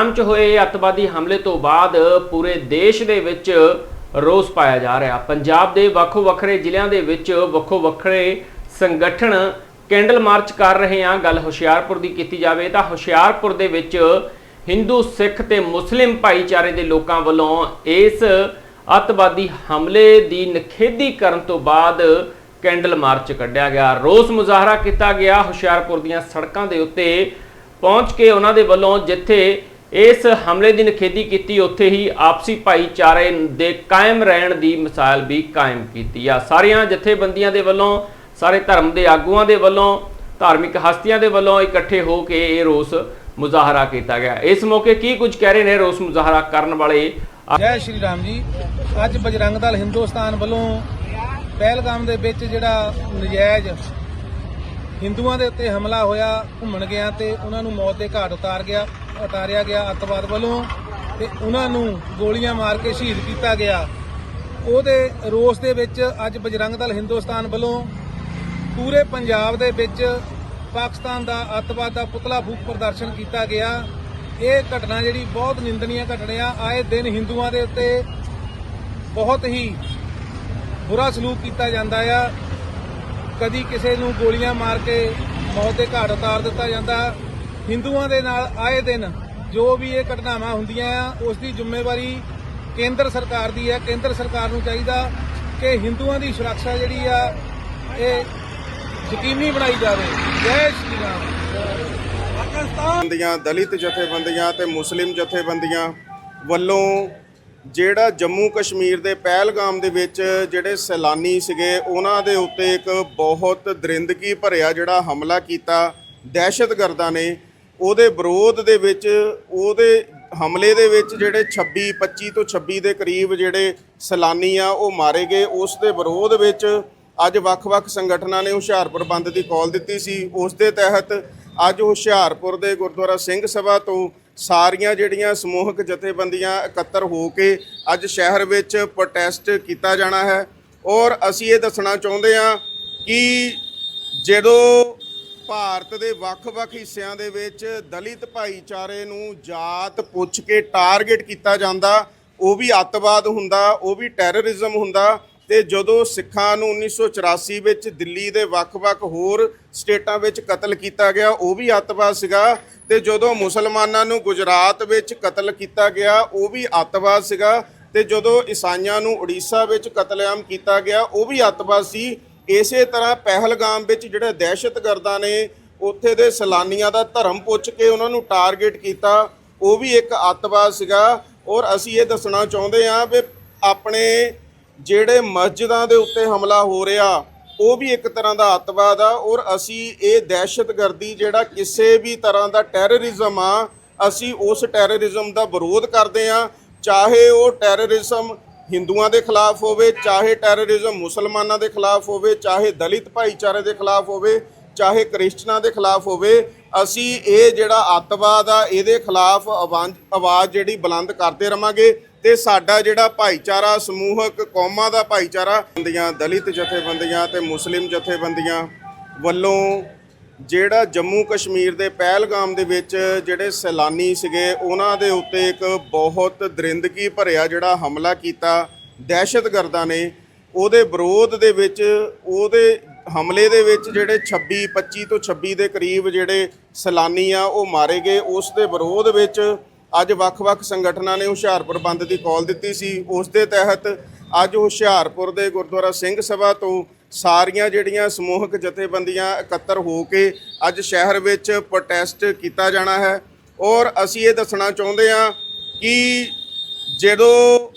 ਆਮ ਚ ਹੋਏ ਅੱਤਵਾਦੀ ਹਮਲੇ ਤੋਂ ਬਾਅਦ ਪੂਰੇ ਦੇਸ਼ ਦੇ ਵਿੱਚ ਰੋਸ ਪਾਇਆ ਜਾ ਰਿਹਾ। ਪੰਜਾਬ ਦੇ ਵੱਖੋ ਵੱਖਰੇ ਜ਼ਿਲ੍ਹਿਆਂ ਦੇ ਵਿੱਚ ਵੱਖੋ ਵੱਖਰੇ ਸੰਗਠਨ ਕੈਂਡਲ ਮਾਰਚ ਕਰ ਰਹੇ ਆ। ਗੱਲ ਹੁਸ਼ਿਆਰਪੁਰ ਦੀ ਕੀਤੀ ਜਾਵੇ ਤਾਂ ਹੁਸ਼ਿਆਰਪੁਰ ਦੇ ਵਿੱਚ ਹਿੰਦੂ, ਸਿੱਖ ਤੇ ਮੁਸਲਿਮ ਭਾਈਚਾਰੇ ਦੇ ਲੋਕਾਂ ਵੱਲੋਂ ਇਸ ਅੱਤਵਾਦੀ ਹਮਲੇ ਦੀ ਨਿਖੇਧੀ ਕਰਨ ਤੋਂ ਬਾਅਦ ਕੈਂਡਲ ਮਾਰਚ ਕੱਢਿਆ ਗਿਆ। ਰੋਸ ਮੁਜ਼ਾਹਰਾ ਕੀਤਾ ਗਿਆ। ਹੁਸ਼ਿਆਰਪੁਰ ਦੀਆਂ ਸੜਕਾਂ ਦੇ ਉੱਤੇ ਪਹੁੰਚ ਕੇ ਉਹਨਾਂ ਦੇ ਵੱਲੋਂ ਜਿੱਥੇ ਇਸ ਹਮਲੇ ਦੀ ਨਿਖੇਧੀ ਕੀਤੀ, ਉੱਥੇ ਹੀ ਆਪਸੀ ਭਾਈਚਾਰੇ ਦੇ ਕਾਇਮ ਰਹਿਣ ਦੀ ਮਿਸਾਲ ਵੀ ਕਾਇਮ ਕੀਤੀ ਆ। ਸਾਰੀਆਂ ਜਥੇਬੰਦੀਆਂ ਦੇ ਵੱਲੋਂ, ਸਾਰੇ ਧਰਮ ਦੇ ਆਗੂਆਂ ਦੇ ਵੱਲੋਂ, ਧਾਰਮਿਕ ਹਸਤੀਆਂ ਦੇ ਵੱਲੋਂ ਇਕੱਠੇ ਹੋ ਕੇ ਇਹ ਰੋਸ ਮੁਜ਼ਾਹਰਾ ਕੀਤਾ ਗਿਆ। ਇਸ ਮੌਕੇ ਕੀ ਕੁਝ ਕਹਿ ਰਹੇ ਨੇ ਰੋਸ ਮੁਜ਼ਾਹਰਾ ਕਰਨ ਵਾਲੇ? ਜੈ ਸ਼੍ਰੀ ਰਾਮ ਜੀ। ਅੱਜ ਬਜਰੰਗ ਦਲ ਹਿੰਦੁਸਤਾਨ ਵੱਲੋਂ ਪਹਿਲਗਾਮ ਦੇ ਵਿੱਚ ਜਿਹੜਾ ਨਜਾਇਜ਼ ਹਿੰਦੂਆਂ ਦੇ ਉੱਤੇ ਹਮਲਾ ਹੋਇਆ, ਘੁੰਮਣ ਗਿਆ ਤੇ ਉਹਨਾਂ ਨੂੰ ਮੌਤ ਦੇ ਘਾਟ ਉਤਾਰ ਗਿਆ। ਉਤਾਰਿਆ ਗਿਆ ਅੱਤਵਾਦ ਵੱਲੋਂ ਤੇ ਉਹਨਾਂ ਨੂੰ ਗੋਲੀਆਂ ਮਾਰ ਕੇ ਸ਼ਹੀਦ ਕੀਤਾ ਗਿਆ। ਉਹਦੇ ਰੋਸ ਦੇ ਵਿੱਚ ਅੱਜ ਬਜਰੰਗ ਦਲ ਹਿੰਦੁਸਤਾਨ ਵੱਲੋਂ ਪੂਰੇ ਪੰਜਾਬ ਦੇ ਵਿੱਚ ਪਾਕਿਸਤਾਨ ਦਾ ਅੱਤਵਾਦ ਦਾ ਪੁਤਲਾ ਫੂਕ ਪ੍ਰਦਰਸ਼ਨ ਕੀਤਾ ਗਿਆ। ਇਹ ਘਟਨਾ ਜਿਹੜੀ ਬਹੁਤ ਨਿੰਦਨੀय ਘਟਨਾ ਆਏ ਦਿਨ ਹਿੰਦੂਆਂ ਦੇ ਉੱਤੇ ਬਹੁਤ ਹੀ ਬੁਰਾ ਸਲੂਕ ਕੀਤਾ ਜਾਂਦਾ ਆ। ਕਦੀ ਕਿਸੇ ਨੂੰ ਗੋਲੀਆਂ ਮਾਰ ਕੇ ਮੌਤ ਦੇ ਘਾਟ ਉਤਾਰ ਦਿੱਤਾ ਜਾਂਦਾ। ਹਿੰਦੂਆਂ ਦੇ ਨਾਲ ਆਏ ਦਿਨ ਜੋ ਵੀ ਇਹ ਘਟਨਾਵਾਂ ਹੁੰਦੀਆਂ ਆ, ਉਸ ਦੀ ਜ਼ਿੰਮੇਵਾਰੀ ਕੇਂਦਰ ਸਰਕਾਰ ਦੀ ਹੈ। ਕੇਂਦਰ ਸਰਕਾਰ ਨੂੰ ਚਾਹੀਦਾ ਕਿ ਹਿੰਦੂਆਂ ਦੀ ਸੁਰੱਖਿਆ ਜਿਹੜੀ ਆ, ਇਹ ਯਕੀਨੀ ਬਣਾਈ ਜਾਵੇ। ਜੈ ਸ਼੍ਰੀ ਰਾਮ। ਪਾਕਿਸਤਾਨ ਦੀਆਂ ਦਲਿਤ ਜਥੇਬੰਦੀਆਂ ਤੇ ਮੁਸਲਿਮ ਜਥੇਬੰਦੀਆਂ ਵੱਲੋਂ ਜਿਹੜਾ ਜੰਮੂ ਕਸ਼ਮੀਰ ਦੇ ਪਹਿਲਗਾਮ ਦੇ ਵਿੱਚ ਜਿਹੜੇ ਸੈਲਾਨੀ ਸੀਗੇ, ਉਹਨਾਂ ਦੇ ਉੱਤੇ ਇੱਕ ਬਹੁਤ ਦਰਿੰਦਗੀ ਭਰਿਆ ਜਿਹੜਾ ਹਮਲਾ ਕੀਤਾ, ਦਹਿਸ਼ਤਗਰਦਾਂ ਨੇ। ਉਹਦੇ ਵਿਰੋਧ ਦੇ ਵਿੱਚ, ਉਹਦੇ ਹਮਲੇ ਦੇ ਵਿੱਚ ਜਿਹੜੇ 26 25 ਤੋਂ 26 ਦੇ ਕਰੀਬ ਜਿਹੜੇ ਸੈਲਾਨੀ ਆ, ਉਹ ਮਾਰੇ ਗਏ। ਉਸ ਦੇ ਵਿਰੋਧ ਵਿੱਚ ਅੱਜ ਵੱਖ-ਵੱਖ ਸੰਗਠਨਾਂ ਨੇ ਹੁਸ਼ਿਆਰਪੁਰ ਬੰਦ ਦੀ ਕਾਲ ਦਿੱਤੀ ਸੀ। ਉਸ ਦੇ ਤਹਿਤ ਅੱਜ ਹੁਸ਼ਿਆਰਪੁਰ ਦੇ ਗੁਰਦੁਆਰਾ ਸਿੰਘ ਸਭਾ ਤੋਂ ਸਾਰੀਆਂ ਜਿਹੜੀਆਂ ਸਮੂਹਕ ਜਥੇਬੰਦੀਆਂ ਇਕੱਤਰ ਹੋ ਕੇ ਅੱਜ ਸ਼ਹਿਰ ਵਿੱਚ ਪ੍ਰੋਟੈਸਟ ਕੀਤਾ ਜਾਣਾ ਹੈ। ਔਰ ਅਸੀਂ ਇਹ ਦੱਸਣਾ ਚਾਹੁੰਦੇ ਹਾਂ ਕਿ ਜਦੋਂ ਭਾਰਤ ਦੇ ਵੱਖ-ਵੱਖ ਹਿੱਸਿਆਂ ਦੇ ਵਿੱਚ ਦਲਿਤ ਭਾਈਚਾਰੇ ਨੂੰ ਜਾਤ ਪੁੱਛ ਕੇ ਟਾਰਗੇਟ ਕੀਤਾ ਜਾਂਦਾ। ਉਹ ਵੀ ਅੱਤਵਾਦ ਹੁੰਦਾ, ਉਹ ਵੀ ਟੈਰਰਿਜ਼ਮ ਹੁੰਦਾ ਤੇ ਜਦੋਂ ਸਿੱਖਾਂ ਨੂੰ 1984 ਵਿੱਚ ਦਿੱਲੀ ਦੇ ਵੱਖ-ਵੱਖ ਹੋਰ ਸਟੇਟਾਂ ਵਿੱਚ ਕਤਲ ਕੀਤਾ ਗਿਆ, ਉਹ ਵੀ ਅੱਤਵਾਦ ਸੀਗਾ ਤੇ ਜਦੋਂ ਮੁਸਲਮਾਨਾਂ ਨੂੰ ਗੁਜਰਾਤ ਵਿੱਚ ਕਤਲ ਕੀਤਾ ਗਿਆ, ਉਹ ਵੀ ਅੱਤਵਾਦ ਸੀਗਾ ਤੇ ਜਦੋਂ ਈਸਾਈਆਂ ਨੂੰ ਉੜੀਸਾ ਵਿੱਚ ਕਤਲੇਆਮ ਕੀਤਾ ਗਿਆ, ਉਹ ਵੀ ਅੱਤਵਾਦ ਸੀ। ਇਸੇ ਤਰ੍ਹਾਂ ਪਹਿਲਗਾਮ ਵਿੱਚ ਜਿਹੜੇ ਦਹਿਸ਼ਤਗਰਦਾਂ ਨੇ, ਉੱਥੇ ਦੇ ਸੈਲਾਨੀਆਂ ਦਾ ਧਰਮ ਪੁੱਛ ਕੇ ਉਹਨਾਂ ਨੂੰ ਟਾਰਗੇਟ ਕੀਤਾ, ਉਹ ਵੀ ਇੱਕ ਅੱਤਵਾਦ ਸੀਗਾ। ਔਰ ਅਸੀਂ ਇਹ ਦੱਸਣਾ ਚਾਹੁੰਦੇ ਹਾਂ ਵੀ ਆਪਣੇ ਜਿਹੜੇ ਮਸਜਿਦਾਂ ਦੇ ਉੱਤੇ ਹਮਲਾ ਹੋ ਰਿਹਾ, ਉਹ ਵੀ ਇੱਕ ਤਰ੍ਹਾਂ ਦਾ ਅੱਤਵਾਦ ਆ। ਔਰ ਅਸੀਂ ਇਹ ਦਹਿਸ਼ਤਗਰਦੀ ਜਿਹੜਾ ਕਿਸੇ ਵੀ ਤਰ੍ਹਾਂ ਦਾ ਟੈਰਰਿਜ਼ਮ ਆ, ਅਸੀਂ ਉਸ ਟੈਰਰਿਜ਼ਮ ਦਾ ਵਿਰੋਧ ਕਰਦੇ ਆ ਚਾਹੇ ਉਹ ਟੈਰਰਿਜ਼ਮ ਹਿੰਦੂਆਂ ਦੇ ਖਿਲਾਫ ਹੋਵੇ, ਚਾਹੇ ਟੈਰਰਿਜ਼ਮ ਮੁਸਲਮਾਨਾਂ ਦੇ ਖਿਲਾਫ ਹੋਵੇ, ਚਾਹੇ ਦਲਿਤ ਭਾਈਚਾਰੇ ਦੇ ਖਿਲਾਫ ਹੋਵੇ, ਚਾਹੇ ਕ੍ਰਿਸਚਨਾਂ ਦੇ ਖਿਲਾਫ ਹੋਵੇ, ਅਸੀਂ ਇਹ ਜਿਹੜਾ ਅੱਤਵਾਦ ਆ, ਇਹਦੇ ਖਿਲਾਫ ਆਵਾਜ਼ ਆਵਾਜ਼ ਜਿਹੜੀ ਬੁਲੰਦ ਕਰਦੇ ਰਵਾਂਗੇ ਤੇ ਸਾਡਾ ਜਿਹੜਾ ਭਾਈਚਾਰਾ, ਸਮੂਹਕ ਕੌਮਾਂ ਦਾ ਭਾਈਚਾਰਾ, ਬੰਦੀਆਂ, ਦਲਿਤ ਜਥੇਬੰਦੀਆਂ ਤੇ ਮੁਸਲਿਮ ਜਥੇਬੰਦੀਆਂ ਵੱਲੋਂ ਜਿਹੜਾ ਜੰਮੂ ਕਸ਼ਮੀਰ ਦੇ ਪਹਿਲਗਾਮ ਦੇ ਵਿੱਚ ਜਿਹੜੇ ਸੈਲਾਨੀ ਸੀਗੇ, ਉਹਨਾਂ ਦੇ ਉੱਤੇ ਇੱਕ ਬਹੁਤ ਦਰਿੰਦਗੀ ਭਰਿਆ ਜਿਹੜਾ ਹਮਲਾ ਕੀਤਾ ਦਹਿਸ਼ਤਗਰਦਾਂ ਨੇ, ਉਹਦੇ ਵਿਰੋਧ ਦੇ ਵਿੱਚ, ਉਹਦੇ ਹਮਲੇ ਦੇ ਵਿੱਚ ਜਿਹੜੇ 26 25 ਤੋਂ 26 ਦੇ ਕਰੀਬ ਜਿਹੜੇ ਸੈਲਾਨੀ ਆ, ਉਹ ਮਾਰੇ ਗਏ। ਉਸ ਦੇ ਵਿਰੋਧ ਵਿੱਚ ਅੱਜ ਵੱਖ-ਵੱਖ ਸੰਗਠਨਾਂ ਨੇ ਹੁਸ਼ਿਆਰਪੁਰ ਬੰਦ ਦੀ ਕਾਲ ਦਿੱਤੀ ਸੀ। ਉਸ ਦੇ ਤਹਿਤ ਅੱਜ ਹੁਸ਼ਿਆਰਪੁਰ ਦੇ ਗੁਰਦੁਆਰਾ ਸਿੰਘ ਸਭਾ ਤੋਂ ਸਾਰੀਆਂ ਜਿਹੜੀਆਂ ਸਮੂਹਕ ਜਥੇਬੰਦੀਆਂ ਇਕੱਤਰ ਹੋ ਕੇ ਅੱਜ ਸ਼ਹਿਰ ਵਿੱਚ ਪ੍ਰੋਟੈਸਟ ਕੀਤਾ ਜਾਣਾ ਹੈ। ਔਰ ਅਸੀਂ ਇਹ ਦੱਸਣਾ ਚਾਹੁੰਦੇ ਹਾਂ ਕਿ ਜਦੋਂ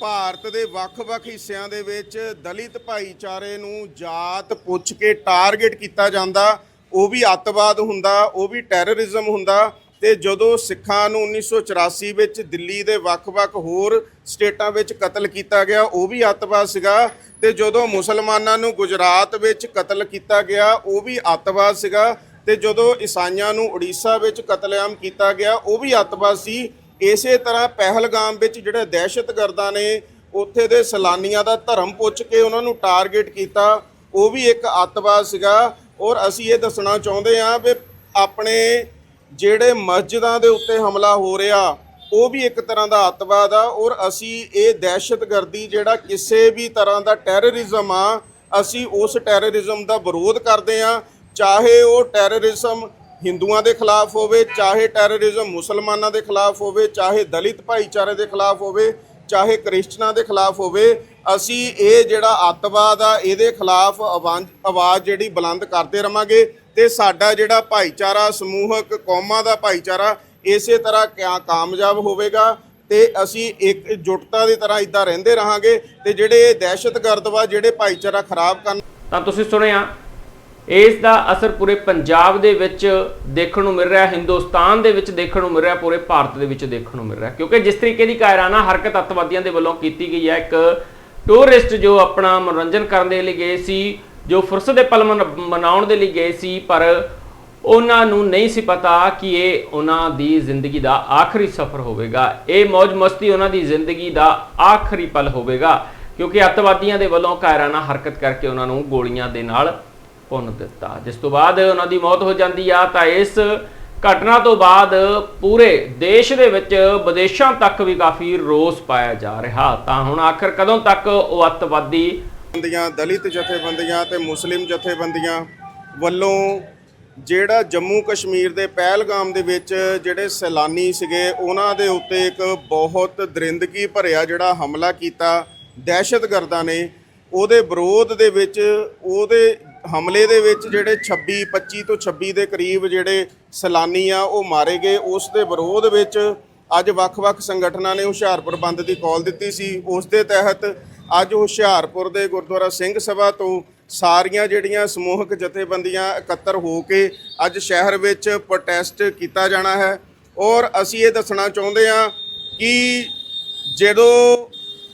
ਭਾਰਤ ਦੇ ਵੱਖ-ਵੱਖ ਹਿੱਸਿਆਂ ਦੇ ਵਿੱਚ ਦਲਿਤ ਭਾਈਚਾਰੇ ਨੂੰ ਜਾਤ ਪੁੱਛ ਕੇ ਟਾਰਗੇਟ ਕੀਤਾ ਜਾਂਦਾ, ਉਹ ਵੀ ਅੱਤਵਾਦ ਹੁੰਦਾ, ਉਹ ਵੀ ਟੈਰਰਿਜ਼ਮ ਹੁੰਦਾ ਤੇ ਜਦੋਂ ਸਿੱਖਾਂ ਨੂੰ 1984 ਵਿੱਚ ਦਿੱਲੀ ਦੇ ਵੱਖ-ਵੱਖ ਹੋਰ ਸਟੇਟਾਂ ਵਿੱਚ ਕਤਲ ਕੀਤਾ ਗਿਆ, ਉਹ ਵੀ ਅੱਤਵਾਦ ਸੀਗਾ। ਤੇ ਜਦੋਂ ਮੁਸਲਮਾਨਾਂ ਨੂੰ ਗੁਜਰਾਤ ਵਿੱਚ ਕਤਲ ਕੀਤਾ ਗਿਆ, ਉਹ ਵੀ ਅੱਤਵਾਦ ਸੀਗਾ। ਤੇ ਜਦੋਂ ਈਸਾਈਆਂ ਨੂੰ ਉੜੀਸਾ ਵਿੱਚ ਕਤਲੇਆਮ ਕੀਤਾ ਗਿਆ, ਉਹ ਵੀ ਅੱਤਵਾਦ ਸੀ। ਇਸੇ ਤਰ੍ਹਾਂ ਪਹਿਲਗਾਮ ਵਿੱਚ ਜਿਹੜੇ ਦਹਿਸ਼ਤਗਰਦਾਂ ਨੇ, ਉੱਥੇ ਦੇ ਸੈਲਾਨੀਆਂ ਦਾ ਧਰਮ ਪੁੱਛ ਕੇ ਉਹਨਾਂ ਨੂੰ ਟਾਰਗੇਟ ਕੀਤਾ, ਉਹ ਵੀ ਇੱਕ ਅੱਤਵਾਦ ਸੀਗਾ। ਔਰ ਅਸੀਂ ਇਹ ਦੱਸਣਾ ਚਾਹੁੰਦੇ ਹਾਂ ਵੀ ਆਪਣੇ ਜਿਹੜੇ ਮਸਜਿਦਾਂ ਦੇ ਉੱਤੇ ਹਮਲਾ ਹੋ ਰਿਹਾ, ਉਹ ਵੀ ਇੱਕ ਤਰ੍ਹਾਂ ਦਾ ਅੱਤਵਾਦ ਆ ਔਰ ਅਸੀਂ ਇਹ ਦਹਿਸ਼ਤਗਰਦੀ ਜਿਹੜਾ ਕਿਸੇ ਵੀ ਤਰ੍ਹਾਂ ਦਾ ਟੈਰਰਿਜ਼ਮ ਆ, ਅਸੀਂ ਉਸ ਟੈਰਰਿਜ਼ਮ ਦਾ ਵਿਰੋਧ ਕਰਦੇ ਆ ਚਾਹੇ ਉਹ ਟੈਰਰਿਜ਼ਮ ਹਿੰਦੂਆਂ ਦੇ ਖਿਲਾਫ ਹੋਵੇ, ਚਾਹੇ ਟੈਰਰਿਜ਼ਮ ਮੁਸਲਮਾਨਾਂ ਦੇ ਖਿਲਾਫ ਹੋਵੇ, ਚਾਹੇ ਦਲਿਤ ਭਾਈਚਾਰੇ ਦੇ ਖਿਲਾਫ ਹੋਵੇ, ਚਾਹੇ ਕ੍ਰਿਸਚਨਾਂ ਦੇ ਖਿਲਾਫ ਹੋਵੇ, ਅਸੀਂ ਇਹ ਜਿਹੜਾ ਅੱਤਵਾਦ ਆ, ਇਹਦੇ ਖਿਲਾਫ ਆਵਾਜ਼ ਆਵਾਜ਼ ਜਿਹੜੀ ਬੁਲੰਦ ਕਰਦੇ ਰਵਾਂਗੇ। ਤੇ ਸਾਡਾ ਜਿਹੜਾ ਭਾਈਚਾਰਾ, ਸਮੂਹਕ, ਕੌਮਾਂ ਦਾ ਭਾਈਚਾਰਾ, ਇਸੇ ਤਰ੍ਹਾਂ ਕਿਆ ਕਾਮਯਾਬ ਹੋਵੇਗਾ ਤੇ ਅਸੀਂ ਇੱਕ ਜੁਟਤਾ ਦੀ ਤਰ੍ਹਾਂ ਇਦਾਂ ਰਹਿੰਦੇ ਰਹਾਂਗੇ ਤੇ ਜਿਹੜੇ ਦਹਿਸ਼ਤਗਰਦ ਵਾ, ਜਿਹੜੇ ਭਾਈਚਾਰਾ ਖਰਾਬ ਕਰਨ ਤਾਂ ਤੁਸੀਂ ਸੁਣਿਆ, ਇਸ ਦਾ ਅਸਰ ਪੂਰੇ ਪੰਜਾਬ ਦੇ ਵਿੱਚ ਦੇਖਣ ਨੂੰ ਮਿਲ ਰਿਹਾ, ਹਿੰਦੁਸਤਾਨ ਦੇ ਵਿੱਚ ਦੇਖਣ ਨੂੰ ਮਿਲ ਰਿਹਾ, ਪੂਰੇ ਭਾਰਤ ਦੇ ਵਿੱਚ ਦੇਖਣ ਨੂੰ ਮਿਲ ਰਿਹਾ। ਕਿਉਂਕਿ ਜਿਸ ਤਰੀਕੇ ਦੀ ਕਾਇਰਾਨਾ ਹਰਕਤ ਅੱਤਵਾਦੀਆਂ ਦੇ ਵੱਲੋਂ ਕੀਤੀ ਗਈ ਹੈ, ਇੱਕ ਟੂਰਿਸਟ ਜੋ ਆਪਣਾ ਮਨੋਰੰਜਨ ਕਰਨ ਦੇ ਲਈ ਗਏ ਸੀ ਜੋ ਫੁਰਸਤ ਦੇ ਪਲ ਮਨ- ਮਨਾਉਣ ਦੇ ਲਈ ਗਏ ਸੀ, ਪਰ ਉਹਨਾਂ ਨੂੰ ਨਹੀਂ ਸੀ ਪਤਾ ਕਿ ਇਹ ਉਹਨਾਂ ਦੀ ਜ਼ਿੰਦਗੀ ਦਾ ਆਖਰੀ ਸਫ਼ਰ ਹੋਵੇਗਾ। ਇਹ ਮौज ਮਸਤੀ ਉਹਨਾਂ ਦੀ ਜ਼ਿੰਦਗੀ ਦਾ ਆਖਰੀ ਪਲ ਹੋਵੇਗਾ, ਕਿਉਂਕਿ ਅੱਤਵਾਦੀਆਂ ਦੇ ਵੱਲੋਂ ਕਾਇਰਾਨਾ ਹਰਕਤ ਕਰਕੇ ਉਹਨਾਂ ਨੂੰ ਗੋਲੀਆਂ ਦੇ ਨਾਲ ਭੁੰਨ ਦਿੱਤਾ। ਜਿਸ ਤੋਂ ਬਾਅਦ ਉਹਨਾਂ ਦੀ ਮੌਤ ਹੋ ਜਾਂਦੀ ਆ, ਤਾਂ ਇਸ ਘਟਨਾ ਤੋਂ ਬਾਅਦ ਪੂਰੇ ਦੇਸ਼ ਦੇ ਵਿੱਚ ਵਿਦੇਸ਼ਾਂ ਤੱਕ ਵੀ ਕਾਫੀ ਰੋਸ ਪਾਇਆ ਜਾ ਰਿਹਾ। ਤਾਂ ਹੁਣ ਆਖਰ ਕਦੋਂ ਤੱਕ ਉਹ ਅੱਤਵਾਦੀ ਜਥੇਬੰਦੀਆਂ, ਦਲਿਤ ਜਥੇਬੰਦੀਆਂ ਤੇ ਮੁਸਲਿਮ ਜਥੇਬੰਦੀਆਂ ਵੱਲੋਂ ਜਿਹੜਾ ਜੰਮੂ ਕਸ਼ਮੀਰ ਦੇ ਪਹਿਲਗਾਮ ਦੇ ਵਿੱਚ ਜਿਹੜੇ ਸੈਲਾਨੀ ਸੀਗੇ, ਉਹਨਾਂ ਦੇ ਉੱਤੇ ਇੱਕ ਬਹੁਤ ਦਰਿੰਦਗੀ ਭਰਿਆ ਜਿਹੜਾ ਹਮਲਾ ਕੀਤਾ ਦਹਿਸ਼ਤਗਰਦਾਂ ਨੇ, ਉਹਦੇ ਵਿਰੋਧ ਦੇ ਵਿੱਚ, ਉਹਦੇ ਹਮਲੇ ਦੇ ਵਿੱਚ ਜਿਹੜੇ 26 25 ਤੋਂ 26 ਦੇ ਕਰੀਬ ਜਿਹੜੇ ਸੈਲਾਨੀ ਆ, ਉਹ ਮਾਰੇ ਗਏ। ਉਸ ਦੇ ਵਿਰੋਧ ਵਿੱਚ ਅੱਜ ਵੱਖ-ਵੱਖ ਸੰਗਠਨਾਂ ਨੇ ਹੁਸ਼ਿਆਰਪੁਰ ਬੰਦ ਦੀ ਕਾਲ ਦਿੱਤੀ ਸੀ। ਉਸ ਦੇ ਤਹਿਤ ਅੱਜ ਹੁਸ਼ਿਆਰਪੁਰ ਦੇ ਗੁਰਦੁਆਰਾ ਸਿੰਘ ਸਭਾ ਤੋਂ ਸਾਰੀਆਂ ਜਿਹੜੀਆਂ ਸਮੂਹਕ ਜਥੇਬੰਦੀਆਂ ਇਕੱਤਰ ਹੋ ਕੇ ਅੱਜ ਸ਼ਹਿਰ ਵਿੱਚ ਪ੍ਰੋਟੈਸਟ ਕੀਤਾ ਜਾਣਾ ਹੈ। ਔਰ ਅਸੀਂ ਇਹ ਦੱਸਣਾ ਚਾਹੁੰਦੇ ਹਾਂ ਕਿ ਜਦੋਂ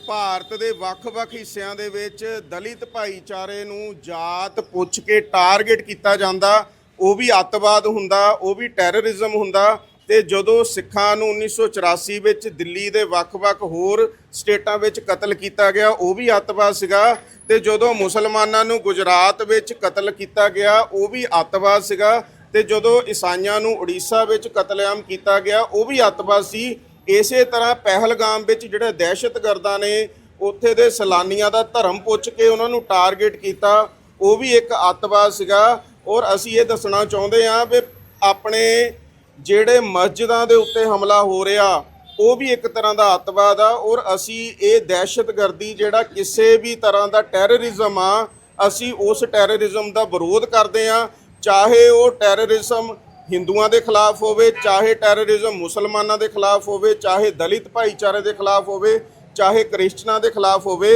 ਭਾਰਤ ਦੇ ਵੱਖ-ਵੱਖ ਹਿੱਸਿਆਂ ਦੇ ਵਿੱਚ ਦਲਿਤ ਭਾਈਚਾਰੇ ਨੂੰ ਜਾਤ ਪੁੱਛ ਕੇ ਟਾਰਗੇਟ ਕੀਤਾ ਜਾਂਦਾ, ਉਹ ਵੀ ਅੱਤਵਾਦ ਹੁੰਦਾ, ਉਹ ਵੀ ਟੈਰਰਿਜ਼ਮ ਹੁੰਦਾ ਤੇ ਜਦੋਂ ਸਿੱਖਾਂ ਨੂੰ 1984 ਵਿੱਚ ਦਿੱਲੀ ਦੇ ਵੱਖ-ਵੱਖ ਹੋਰ ਸਟੇਟਾਂ ਵਿੱਚ ਕਤਲ ਕੀਤਾ ਗਿਆ, ਉਹ ਵੀ ਅੱਤਵਾਦ ਸੀਗਾ। ਤੇ ਜਦੋਂ ਮੁਸਲਮਾਨਾਂ ਨੂੰ ਗੁਜਰਾਤ ਵਿੱਚ ਕਤਲ ਕੀਤਾ ਗਿਆ, ਉਹ ਵੀ ਅੱਤਵਾਦ ਸੀਗਾ। ਤੇ ਜਦੋਂ ਈਸਾਈਆਂ ਨੂੰ ਉੜੀਸਾ ਵਿੱਚ ਕਤਲੇਆਮ ਕੀਤਾ ਗਿਆ, ਉਹ ਵੀ ਅੱਤਵਾਦ ਸੀ। ਇਸੇ ਤਰ੍ਹਾਂ ਪਹਿਲਗਾਮ ਵਿੱਚ ਜਿਹੜੇ ਦਹਿਸ਼ਤਗਰਦਾਂ ਨੇ, ਉੱਥੇ ਦੇ ਸੈਲਾਨੀਆਂ ਦਾ ਧਰਮ ਪੁੱਛ ਕੇ ਉਹਨਾਂ ਨੂੰ ਟਾਰਗੇਟ ਕੀਤਾ, ਉਹ ਵੀ ਇੱਕ ਅੱਤਵਾਦ ਸੀਗਾ। ਔਰ ਅਸੀਂ ਇਹ ਦੱਸਣਾ ਚਾਹੁੰਦੇ ਹਾਂ ਵੀ ਆਪਣੇ ਜਿਹੜੇ ਮਸਜਿਦਾਂ ਦੇ ਉੱਤੇ ਹਮਲਾ ਹੋ ਰਿਹਾ, ਉਹ ਵੀ ਇੱਕ ਤਰ੍ਹਾਂ ਦਾ ਅੱਤਵਾਦ ਆ ਔਰ ਅਸੀਂ ਇਹ ਦਹਿਸ਼ਤਗਰਦੀ ਜਿਹੜਾ ਕਿਸੇ ਵੀ ਤਰ੍ਹਾਂ ਦਾ ਟੈਰਰਿਜ਼ਮ ਆ, ਅਸੀਂ ਉਸ ਟੈਰਰਿਜ਼ਮ ਦਾ ਵਿਰੋਧ ਕਰਦੇ ਆ ਚਾਹੇ ਉਹ ਟੈਰਰਿਜ਼ਮ ਹਿੰਦੂਆਂ ਦੇ ਖਿਲਾਫ ਹੋਵੇ, ਚਾਹੇ ਟੈਰਰਿਜ਼ਮ ਮੁਸਲਮਾਨਾਂ ਦੇ ਖਿਲਾਫ ਹੋਵੇ, ਚਾਹੇ ਦਲਿਤ ਭਾਈਚਾਰੇ ਦੇ ਖਿਲਾਫ ਹੋਵੇ ਚਾਹੇ ਕ੍ਰਿਸਚਨਾਂ ਦੇ ਖਿਲਾਫ ਹੋਵੇ,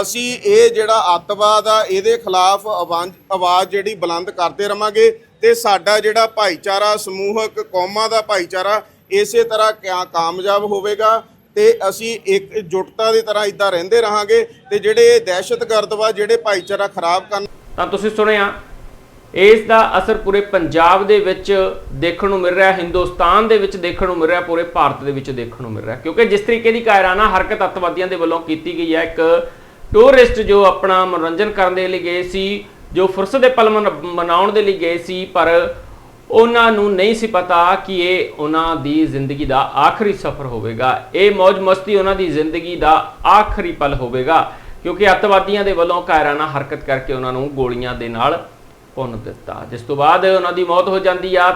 ਅਸੀਂ ਇਹ ਜਿਹੜਾ ਅੱਤਵਾਦ ਆ, ਇਹਦੇ ਖਿਲਾਫ ਆਵਾਜ਼ ਆਵਾਜ਼ ਜਿਹੜੀ ਬੁਲੰਦ ਕਰਦੇ ਰਵਾਂਗੇ ਤੇ ਸਾਡਾ ਜਿਹੜਾ ਭਾਈਚਾਰਾ, ਸਮੂਹਕ ਕੌਮਾਂ ਦਾ ਭਾਈਚਾਰਾ, ਇਸੇ ਤਰ੍ਹਾਂ ਕਿਆ ਕਾਮਯਾਬ ਹੋਵੇਗਾ ਤੇ ਅਸੀਂ ਇੱਕ ਜੁਟਤਾ ਦੀ ਤਰ੍ਹਾਂ ਇਦਾਂ ਰਹਿੰਦੇ ਰਹਾਂਗੇ ਤੇ ਜਿਹੜੇ ਦਹਿਸ਼ਤਗਰਦ ਵਾ, ਜਿਹੜੇ ਭਾਈਚਾਰਾ ਖਰਾਬ ਕਰਨ ਤਾਂ ਤੁਸੀਂ ਸੁਣਿਆ ਇਸ ਦਾ ਅਸਰ ਪੂਰੇ ਪੰਜਾਬ ਦੇ ਵਿੱਚ ਦੇਖਣ ਨੂੰ ਮਿਲ ਰਿਹਾ, ਹਿੰਦੁਸਤਾਨ ਦੇ ਵਿੱਚ ਦੇਖਣ ਨੂੰ ਮਿਲ ਰਿਹਾ, ਪੂਰੇ ਭਾਰਤ ਦੇ ਵਿੱਚ ਦੇਖਣ ਨੂੰ ਮਿਲ ਰਿਹਾ। ਕਿਉਂਕਿ ਜਿਸ ਤਰੀਕੇ ਦੀ ਕਾਇਰਾਨਾ ਹਰਕਤ ਅੱਤਵਾਦੀਆਂ ਦੇ ਵੱਲੋਂ ਕੀਤੀ ਗਈ ਹੈ, ਇੱਕ ਟੂਰਿਸਟ ਜੋ ਆਪਣਾ ਮਨੋਰੰਜਨ ਕਰਨ ਦੇ ਲਈ ਗਏ ਸੀ, ਜੋ ਫੁਰਸਤ ਦੇ ਪਲ ਮਨ- ਮਨਾਉਣ ਦੇ ਲਈ ਗਏ ਸੀ, ਪਰ ਉਹਨਾਂ ਨੂੰ ਨਹੀਂ ਸੀ ਪਤਾ ਕਿ ਇਹ ਉਹਨਾਂ ਦੀ ਜ਼ਿੰਦਗੀ ਦਾ ਆਖਰੀ ਸਫ਼ਰ ਹੋਵੇਗਾ। ਇਹ ਮौज ਮਸਤੀ ਉਹਨਾਂ ਦੀ ਜ਼ਿੰਦਗੀ ਦਾ ਆਖਰੀ ਪਲ ਹੋਵੇਗਾ, ਕਿਉਂਕਿ ਅੱਤਵਾਦੀਆਂ ਦੇ ਵੱਲੋਂ ਕਾਇਰਾਨਾ ਹਰਕਤ ਕਰਕੇ ਉਹਨਾਂ ਨੂੰ ਗੋਲੀਆਂ ਦੇ ਨਾਲ ਭੁੰਨ ਦਿੱਤਾ। ਜਿਸ ਤੋਂ ਬਾਅਦ ਉਹਨਾਂ ਦੀ ਮੌਤ ਹੋ ਜਾਂਦੀ ਆ